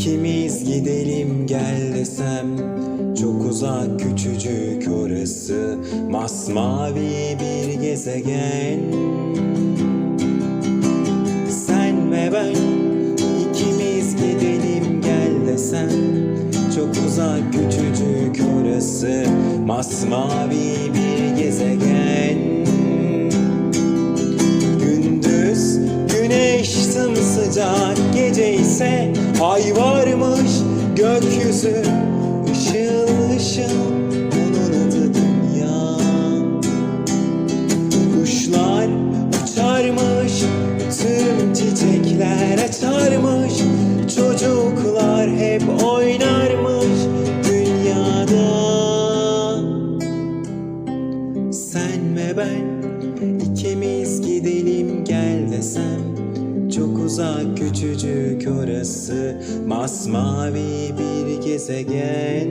İkimiz gidelim gel desem Çok uzak küçücük orası Masmavi bir gezegen desem Çok uzak küçücük orası. Masmavi bir gezegen. Gündüz güneş sımsıcak. Gece ise ay varmış. Gökyüzü Işıl ışıl. Onun adı dünya. Kuşlar uçarmış. Tüm çiçekler açarmış hep oynarmış Dünyada. Sen ve ben ikimiz gidelim gel desem. Çok uzak küçücük orası Masmavi bir gezegen